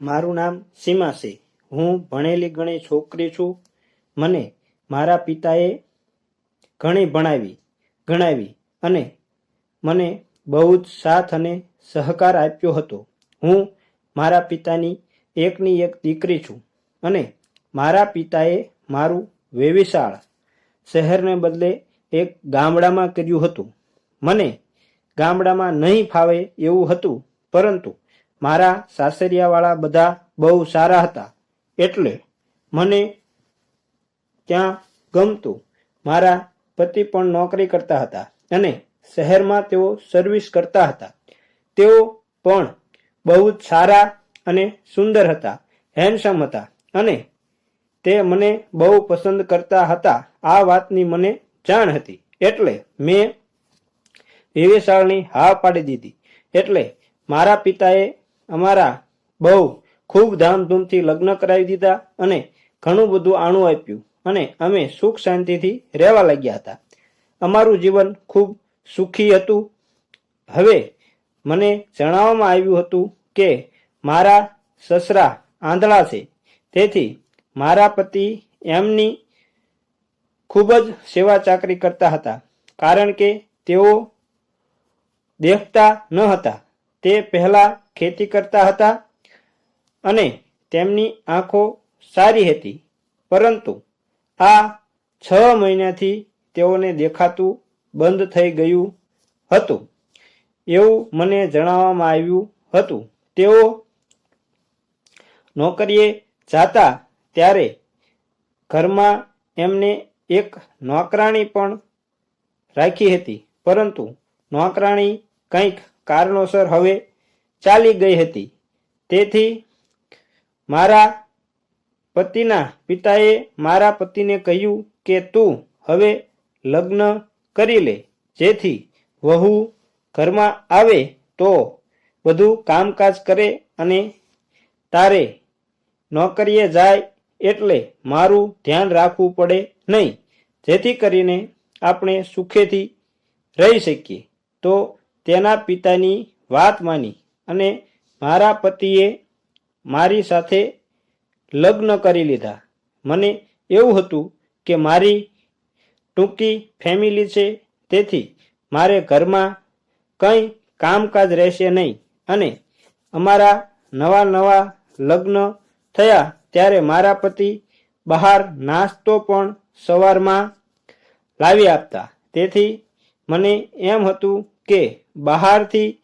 મારું નામ સીમા છે. હું ભણેલી ગણી છોકરી છું. મને મારા પિતાએ ઘણી ભણાવી, ગણાવી અને મને બહુ જ સાથ અને સહકાર આપ્યો હતો. હું મારા પિતાની એકની એક દીકરી છું અને મારા પિતાએ મારું વેવિશાળ શહેરને બદલે એક ગામડામાં કર્યું હતું. મને ગામડામાં નહીં ફાવે એવું હતું, પરંતુ મારા સાસરિયાવાળા બધા બહુ સારા હતા. એટલે મને ત્યાં ગમતું મારા પતિ પણ નોકરી કરતા હતા અને શહેરમાં તેઓ સર્વિસ કરતા હતા. તેઓ પણ બહુ જ સારા અને સુંદર હતા હેન્ડસમ હતા અને તે મને બહુ પસંદ કરતા હતા. આ વાતની મને જાણ હતી. એટલે મેં વિવેશાળની હા પાડી દીધી. એટલે મારા પિતાએ અમારા બહુ ખૂબ ધામધૂમથી લગ્ન કરાવી દીધા અને ઘણું બધું આણું આપ્યું અને અમે સુખ શાંતિથી રહેવા લાગ્યા હતા. અમારું જીવન ખૂબ સુખી હતું. હવે મને જણાવવામાં આવ્યું હતું કે મારા સસરા આંધળા છે. તેથી મારા પતિ એમની ખૂબ જ સેવા ચાકરી કરતા હતા. કારણ કે તેઓ દેખતા ન હતા. તે પહેલા ખેતી કરતા હતા અને તેમની આંખો સારી હતી. પરંતુ આ છ મહિનાથી તેઓને દેખાતું બંધ થઈ ગયું હતું. એવું મને જણાવવામાં આવ્યું હતું. તેઓ નોકરીએ જાતા ત્યારે ઘરમાં એમને એક નોકરાણી પણ રાખી હતી. પરંતુ નોકરાણી કંઈક કારણોસર હવે ચાલી ગઈ હતી. તેથી મારા પતિના પિતાએ મારા પતિને કહ્યું કે તું હવે લગ્ન કરી લે. જેથી વહુ ઘરમાં આવે તો બધું કામકાજ કરે અને તારે નોકરીએ જાય એટલે મારું ધ્યાન રાખવું પડે નહીં. જેથી કરીને આપણે સુખેથી રહી શકીએ. તો તેના પિતાની વાત માની અને મારા પતિએ મારી સાથે લગ્ન કરી લીધા. મને એવું હતું કે મારી ટૂંકી ફેમિલી છે, તેથી મારે ઘરમાં કંઈ કામકાજ રહેશે નહીં અને અમારા નવા નવા લગ્ન થયા ત્યારે મારા પતિ બહાર નાસ્તો પણ સવારમાં લાવી આપતા. તેથી મને એમ હતું કે બહારથી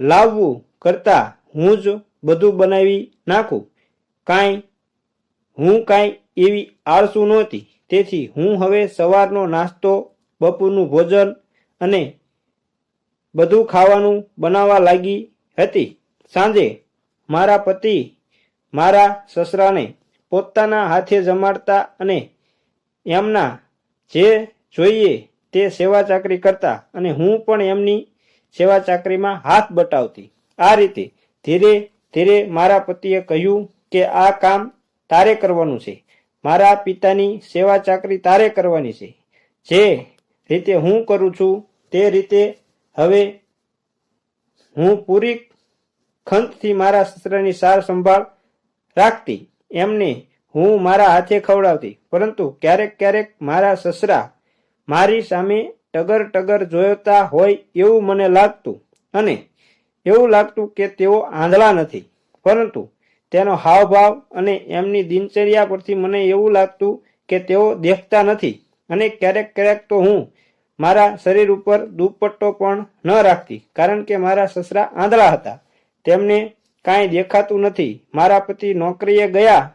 લાવવું કરતાં હું જ બધું બનાવી નાખું. કાંઈ હું કાંઈ એવી આળસુ નહોતી. તેથી હું હવે સવારનો નાસ્તો, બપોરનું ભોજન અને બધું ખાવાનું બનાવવા લાગી હતી. સાંજે મારા પતિ મારા સસરાને પોતાના હાથે જમાડતા અને એમના જે જોઈએ તે સેવા ચાકરી કરતા અને હું પણ એમની સેવા ચાકરીમાં હાથ બટાવતી. આ રીતે ધીરે ધીરે મારા પતિએ કહ્યું કે આ કામ તારે કરવાનું છે. મારા પિતાની સેવા ચાકરી તારે કરવાની છે. જે રીતે હું કરું છું તે રીતે હવે હું પૂરી ખંતથી મારા સસરાની સાર સંભાળ રાખતી. એમને હું મારા હાથે ખવડાવતી. પરંતુ ક્યારેક ક્યારેક મારા સસરા મારી સામે ટગર ટગર જોતા હોય એવું મને લાગતું અને એવું લાગતું કે તેઓ આંધળા નથી. પરંતુ તેનો હાવભાવ અને એમની દિનચર્યા પરથી મને એવું લાગતું કે તેઓ દેખતા નથી અને ક્યારેક ક્યારેક તો હું મારા શરીર ઉપર દુપટ્ટો પણ ન રાખતી, કારણ કે મારા સસરા આંધળા હતા. તેમને કાંઈ દેખાતું નથી. મારા પતિ નોકરીએ ગયા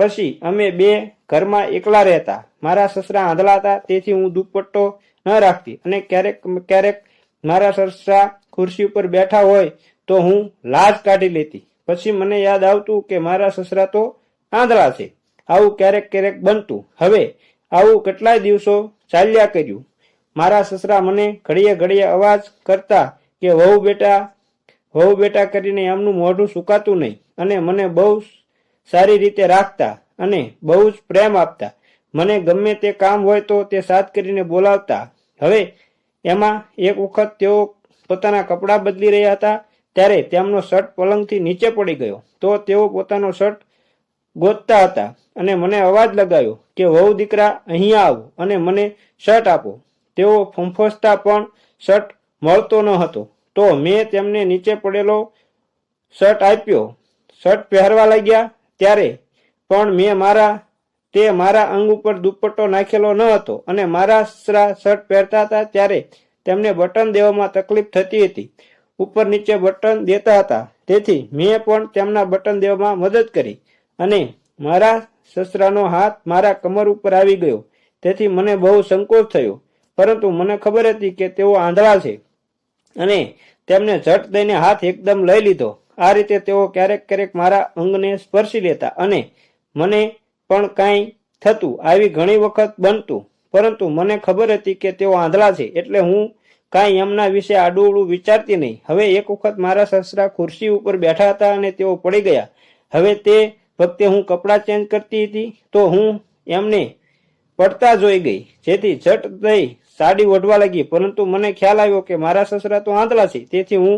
પછી અમે બે ઘરમાં એકલા રહેતા. મારા સસરા આંધળા હતા, તેથી હું દુપટ્ટો ન રાખતી. અને ક્યારેક ક્યારેક મારા સસરા ખુરશી ઉપર બેઠા હોય તો હું લાજ કાઢી લેતી. પછી મને યાદ આવતું કે મારા સસરા તો આંધળા છે. આવું ક્યારેક ક્યારેક બનતું. હવે આવું કેટલાય દિવસો ચાલ્યા કર્યું. મારા સસરા મને ઘડીએ ઘડીએ અવાજ કરતા કે વહુ બેટા વહુ બેટા કરીને એમનું મોઢું સુકાતું નહીં. અને મને બહુ સારી રીતે રાખતા અને બહુ જ પ્રેમ આપતા. મને ગમે તે કામ હોય તો તે સાથ કરીને બોલાવતા. હવે એમાં એક વખત તેઓ પોતાના કપડાં બદલી રહ્યા હતા, ત્યારે તેમનો શર્ટ પલંગથી નીચે પડી ગયો. તો તેઓ પોતાનો શર્ટ ગોતતા હતા અને મને અવાજ લગાવ્યો કે, વહુ દીકરા અહીંયા આવો અને મને શર્ટ આપો. તેઓ ફંફોસતા પણ શર્ટ મળતો ન હતો. તો મેં તેમને નીચે પડેલો શર્ટ આપ્યો. શર્ટ પહેરવા લાગ્યા ત્યારે પણ મેં મારા, તે મારા અંગ ઉપર દુપટ્ટો નાખેલો ન હતો અને મારા સસરા શર્ટ પહેરતા હતા ત્યારે તેમને બટન દેવામાં તકલીફ થતી હતી. ઉપર નીચે બટન દેતા હતા. તેથી મેં પણ તેમના બટન દેવામાં મદદ કરી અને મારા સસરાનો હાથ મારા કમર ઉપર આવી ગયો. તેથી મને બહુ સંકોચ થયો. પરંતુ મને ખબર હતી કે તેઓ આંધળા છે અને તેમને ઝટ દઈને હાથ એકદમ લઈ લીધો. આ રીતે તેઓ ક્યારેક ક્યારેક મારા અંગને સ્પર્શી લેતા અને મને પણ કાંઈ થતું, આવી ઘણી વખત બનતું. પરંતુ મને ખબર હતી કે તેઓ આંધળા છે, એટલે હું કાંઈ એમના વિશે આડું વિચારતી નહીં. હવે એક વખત મારા સસરા ખુરશી ઉપર બેઠા હતા અને તેઓ પડી ગયા. હવે તે વખતે હું કપડાં ચેન્જ કરતી હતી તો હું એમને પડતા જોઈ ગઈ. જેથી ઝટ દઈ સાડી ઓઢવા લાગી. પરંતુ મને ખ્યાલ આવ્યો કે મારા સસરા તો આંધળા છે. તેથી હું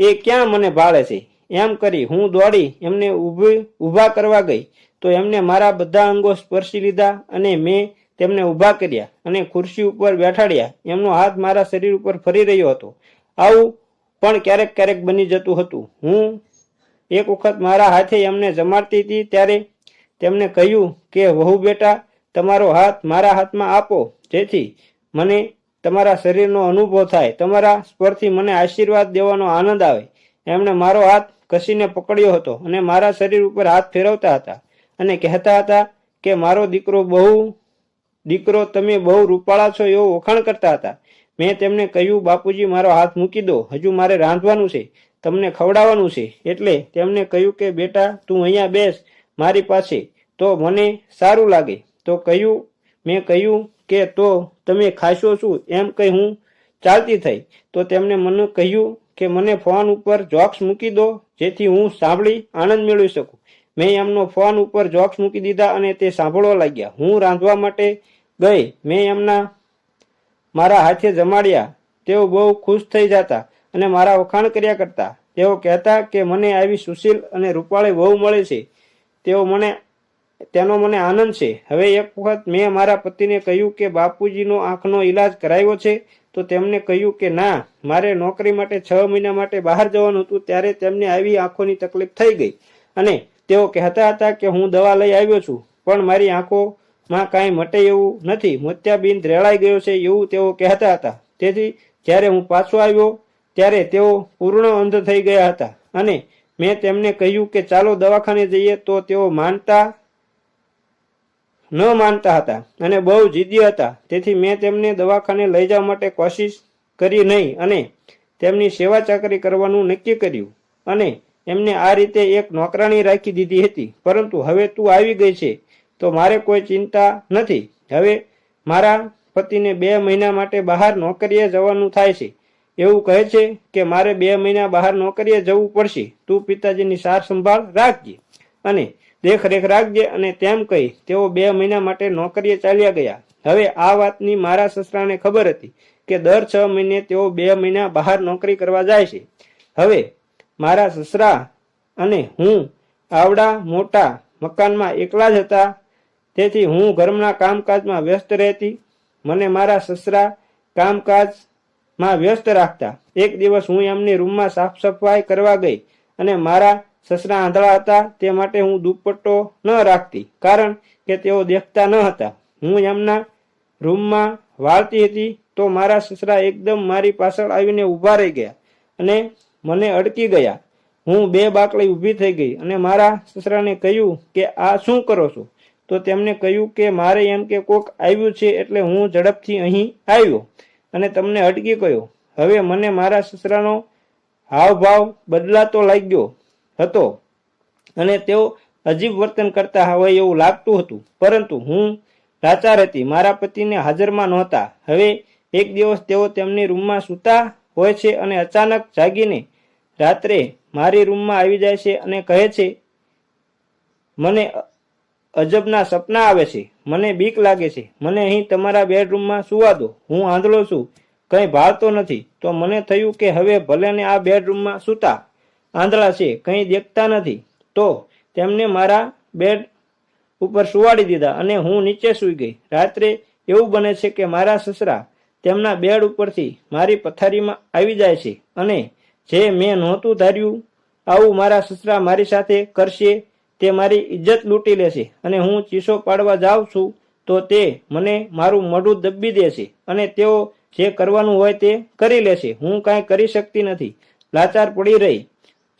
એ ક્યાં મને ભાળે છે? એમ કરી હું દોડી એમને ઊભી, ઊભા કરવા ગઈ. તો એમને મારા બધા અંગો સ્પર્શી લીધા અને મેં તેમને ઊભા કર્યા અને ખુરશી ઉપર બેઠાડ્યા. એમનો હાથ મારા શરીર ઉપર ફરી રહ્યો હતો. આવું પણ ક્યારેક ક્યારેક બની જતું હતું. હું એક વખત મારા હાથે એમને જમાડતી હતી ત્યારે તેમને કહ્યું કે, વહુ બેટા, તમારો હાથ મારા હાથમાં આપો. જેથી મને તમારા શરીરનો અનુભવ થાય, તમારા સ્પર્શથી મને આશીર્વાદ દેવાનો આનંદ આવે. એમણે મારો હાથ કસીને પકડ્યો હતો અને મારા શરીર ઉપર હાથ ફેરવતા હતા અને કહેતા હતા કે મારો દીકરો બહુ, દીકરો તમે બહુ રૂપાળા છો એવો વખાણ કરતા હતા. મેં તેમને કહ્યું, બાપુજી, મારો હાથ મૂકી દો. હજુ મારે રાંધવાનું છે. તમને ખવડાવવાનું છે. એટલે તેમને કહ્યું કે, બેટા, તું અહીંયા બેસ મારી પાસે. તો મને સારું લાગે. તો કહ્યું, મેં કહ્યું કે તો તમે ખાશો શું? એમ કહી હું ચાલતી થઈ. તો તેમણે મને કહ્યું કે મને ફોન ઉપર જોક્સ મૂકી દો, જેથી હું સાંભળી આનંદ મેળવી શકું. મેં એમનો ફોન ઉપર જોક્સ મૂકી દીધા અને તે સાંભળવા લાગ્યા. હું રાંધવા માટે ગઈ. મેં એમના મારા હાથે જમાડ્યા. તેઓ બહુ ખુશ થઈ જતા અને મારા વખાણ કર્યા કરતા. તેઓ કહેતા કે મને આવી સુશીલ અને રૂપાળી બહુ મળે છે. તેઓ મને તેનો મને આનંદ છે. હવે એક વખત મેં મારા પતિને કહ્યું કે, બાપુજીનો આંખનો ઈલાજ કરાવ્યો છે. તો તેમને કહ્યું કે, ના, મારે નોકરી માટે છ મહિના માટે બહાર જવાનું હતું, ત્યારે તેમને આવી આંખોની તકલીફ થઈ ગઈ. અને તેઓ કહેતા હતા કે, હું દવા લઈ આવ્યો છું, પણ મારી આંખોમાં કાંઈ મટે એવું નથી. મોતિયાબિંદ રેળાઈ ગયો છે, એવું તેઓ કહેતા હતા. તેથી જ્યારે હું પાછો આવ્યો, ત્યારે તેઓ પૂર્ણ અંધ થઈ ગયા હતા. અને મેં તેમને કહ્યું કે, ચાલો દવાખાને જઈએ. તો તેઓ માનતા ન માનતા હતા અને બહુ જીદ્દી હતા. તેથી મેં તેમને દવાખાને લઈ જવા માટે કોશિશ કરી નહીં અને તેમની સેવા ચાકરી કરવાનું નક્કી કર્યું અને એમને આ રીતે એક નોકરાણી રાખી દીધી હતી. પરંતુ હવે તું આવી ગઈ છે, તો મારે કોઈ ચિંતા નથી. હવે મારા પતિને બે મહિના માટે બહાર નોકરીએ જવાનું થાય છે. એવું કહે છે કે મારે બે મહિના બહાર નોકરીએ જવું પડશે. તું પિતાજીની સાર સંભાળ રાખજે. અને દેખરેખ રાખજે અને તેમ કહી, તેઓ બે મહિના માટે નોકરીએ ચાલ્યા ગયા. હવે આ વાતની મારા સસરાને ખબર હતી કે દર છ મહિને તેઓ બે મહિના બહાર નોકરી કરવા જાય છે. હવે મારા સસરા અને હું આવડા મોટા મકાનમાં એકલા જ હતા. તેથી હું ઘરના કામકાજમાં વ્યસ્ત રહેતી. મને મારા સસરા કામકાજમાં વ્યસ્ત રાખતા. એક દિવસ હું એમની રૂમમાં સાફ સફાઈ કરવા ગઈ અને મારા સસરા આંધળા હતા, તે માટે હું દુપટ્ટો ન રાખતી, કારણ કે તેઓ દેખતા ન હતા. હું એમના રૂમમાં વાળતી હતી તો મારા સસરા એકદમ મારી પાછળ આવીને ઊભા રહી ગયા અને મને અડકી ગયા. હું બે બાકડી ઊભી થઈ ગઈ અને મારા સસરાને કહ્યું કે, આ શું કરો છો? તો તેમને કહ્યું કે, મારે એમ કે કોક આવ્યું છે એટલે હું ઝડપથી અહીં આવ્યો અને તમને અટકી ગયો. હવે મને મારા સસરાનો હાવભાવ બદલાતો લાગ્યો. હતો. અને તેઓ અજીબ વર્તન કરતા હોય એવું લાગતું હતું. પરંતુ હું લાચાર હતી મારા પતિને હાજરમાં નહોતા. હવે એક દિવસ તેઓ તેમની રૂમમાં સૂતા હોય છે અને અચાનક જાગીને રાત્રે મારી રૂમમાં આવી જાય છે અને કહે છે, મને અજબના સપના આવે છે. મને બીક લાગે છે. મને અહીં તમારા બેડરૂમમાં સુવા દો. હું આંધળો છું. કંઈ ભાળતો નથી. તો મને થયું કે હવે ભલેને આ બેડરૂમમાં સૂતા આંધળા છે, કંઈ દેખતા નથી. તો તેમને મારા બેડ ઉપર સુવાડી દીધા અને હું નીચે સૂઈ ગઈ. રાત્રે એવું બને છે કે મારા સસરા તેમના બેડ ઉપરથી મારી પથારીમાં આવી જાય છે અને જે મેં નહોતું ધાર્યું, આવું મારા સસરા મારી સાથે કરશે, તે મારી ઇજ્જત લૂંટી લેશે અને હું ચીસો પાડવા જાઉં છું, તો તે મને મારું મોઢું દબી દેશે અને તેઓ જે કરવાનું હોય તે કરી લેશે. હું કાંઈ કરી શકતી નથી. લાચાર પડી રહી.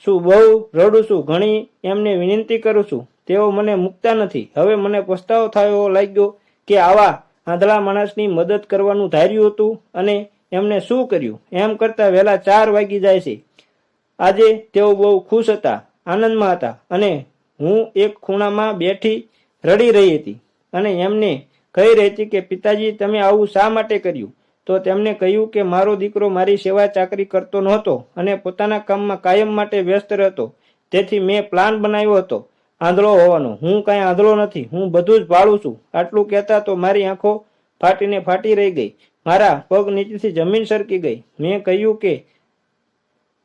શું બહુ રડું છું, ઘણી એમને વિનંતી કરું છું. તેઓ મને મૂકતા નથી. હવે મને પસ્તાવો થયો લાગ્યો કે આવા આંધળા માણસની મદદ કરવાનું ધાર્યું હતું અને એમને શું કર્યું? એમ કરતાં વહેલા ચાર વાગી જાય છે. આજે તેઓ બહુ ખુશ હતા, આનંદમાં હતા અને હું એક ખૂણામાં બેઠી રડી રહી હતી અને એમને કહી રહી હતી કે, પિતાજી, તમે આવું શા માટે કર્યું? તો તેમણે કહ્યું કે મારો દીકરો મારી સેવા ચાકરી કરતો નહોતો અને પોતાના કામમાં કાયમ માટે વ્યસ્ત રહેતો. તેથી મેં પ્લાન બનાવ્યો હતો. આંધળો હોવાનો. હું કાંઈ આંધળો નથી. હું બધું જ ભાળું છું. આટલું કહેતા તો મારી આંખો ફાટીને ફાટી રહી ગઈ. મારા પગ નીચેથી જમીન સરકી ગઈ. મેં કહ્યું કે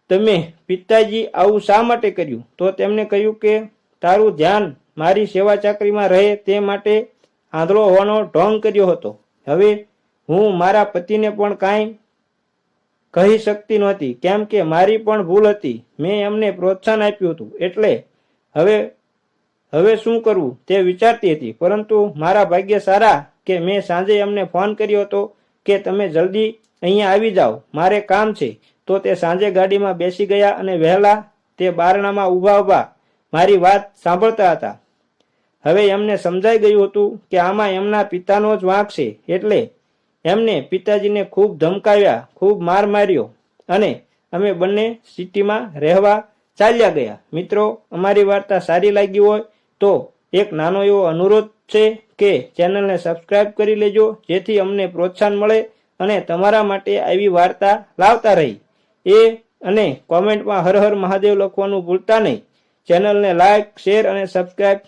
તમે પિતાજી આવું શા માટે કર્યું? તો તેમણે કહ્યું કે તારું ધ્યાન મારી સેવા ચાકરીમાં રહે તે માટે આંધળો હોવાનો ઢોંગ કર્યો હતો. હવે હું મારા પતિને પણ કાંઈ કહી શકતી નહોતી. કેમ કે મારી પણ ભૂલ હતી. મેં એમને પ્રોત્સાહન આપ્યું હતું. એટલે હવે હવે શું કરવું? તે વિચારતી હતી. પરંતુ મારા ભાગ્ય સારા કે મેં સાંજે એમને ફોન કર્યો હતો કે તમે જલ્દી અહીંયા આવી જાઓ. મારે કામ છે. તો તે સાંજે ગાડીમાં બેસી ગયા અને વહેલા તે બારણામાં ઊભા ઊભા મારી વાત સાંભળતા હતા. હવે એમને સમજાઈ ગયું હતું કે આમાં એમના પિતાનો જ વાંક છે. એટલે એમને પિતાજીને ખૂબ ધમકાવ્યા, ખૂબ માર માર્યો અને અમે બંને સિટીમાં રહેવા ચાલ્યા ગયા. મિત્રો, અમારી વાર્તા સારી લાગી હોય તો એક નાનો એવો અનુરોધ છે કે ચેનલને સબસ્ક્રાઇબ કરી લેજો, જેથી અમને પ્રોત્સાહન મળે અને તમારા માટે આવી વાર્તા લાવતા રહી. એ અને કોમેન્ટમાં હર હર મહાદેવ લખવાનું ભૂલતા નહીં. ચેનલને લાઇક શેર અને સબસ્ક્રાઇબ